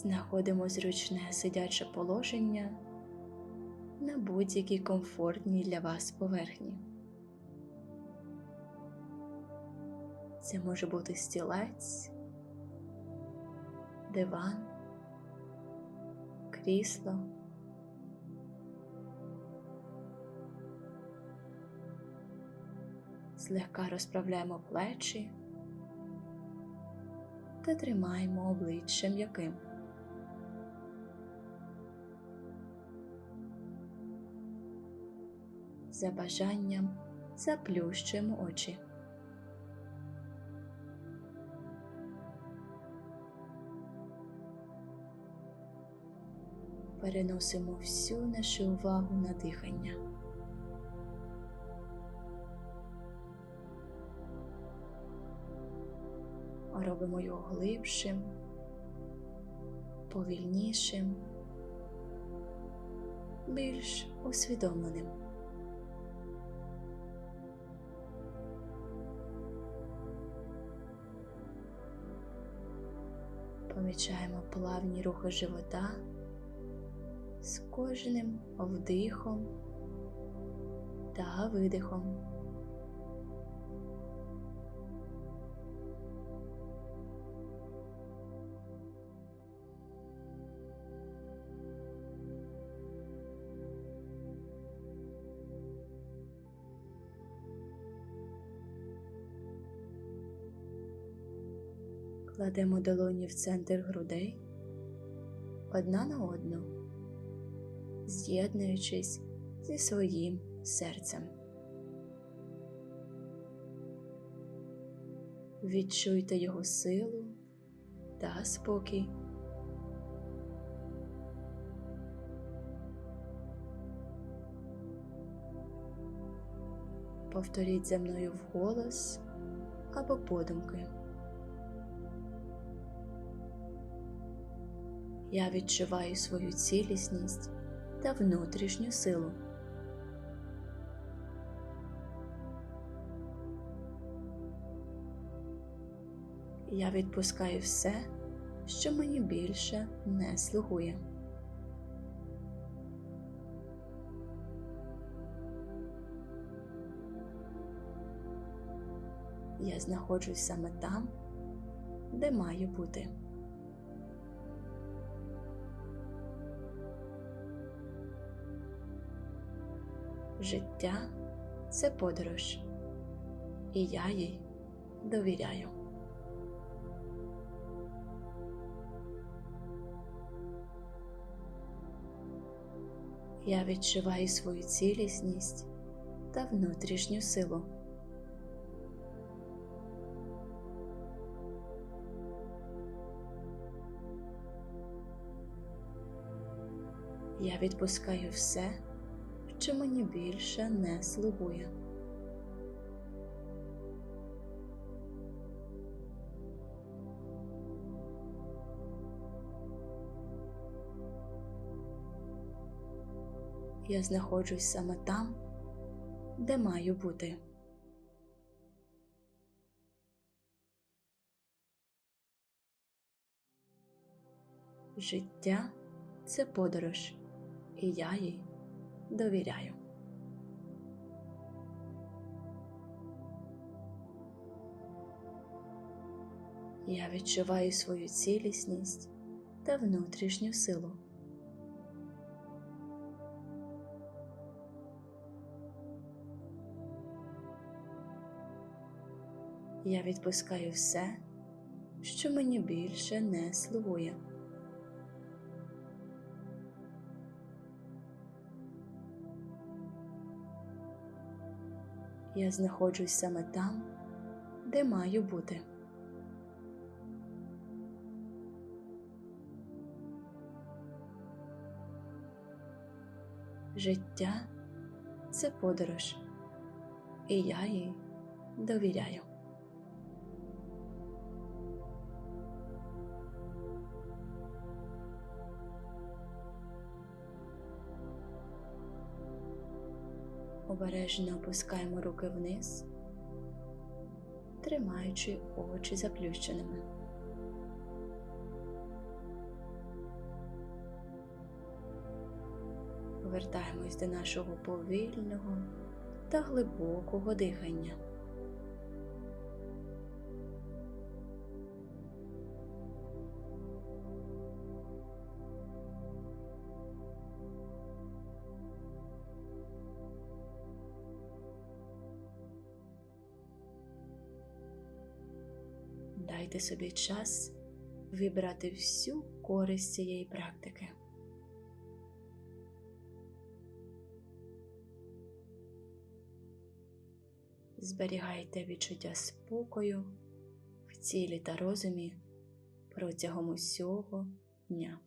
Знаходимо зручне сидяче положення на будь-якій комфортній для вас поверхні. Це може бути стілець, диван, крісло. Злегка розправляємо плечі та тримаємо обличчя м'яким. За бажанням заплющуємо очі. Переносимо всю нашу увагу на дихання. Робимо його глибшим, повільнішим, більш усвідомленим. Помічаємо плавні рухи живота з кожним вдихом та видихом. Кладемо долоні в центр грудей одна на одну, з'єднуючись зі своїм серцем. Відчуйте його силу та спокій. Повторіть за мною вголос або подумки. Я відчуваю свою цілісність та внутрішню силу. Я відпускаю все, що мені більше не слугує. Я знаходжусь саме там, де маю бути. Життя це подорож, і я їй довіряю. Я відчуваю свою цілісність та внутрішню силу. Я відпускаю все що мені більше не слугує. Я знаходжусь саме там, де маю бути. Життя це подорож, і я їй довіряю. Я відчуваю свою цілісність та внутрішню силу. Я відпускаю все, що мені більше не слугує. Я знаходжусь саме там, де маю бути. Життя це подорож, і я їй довіряю. обережно опускаємо руки вниз, тримаючи очі заплющеними. Повертаємось до нашого повільного та глибокого дихання. Дайте собі час вибрати всю користь цієї практики. Зберігайте відчуття спокою в цілі та розумі протягом усього дня.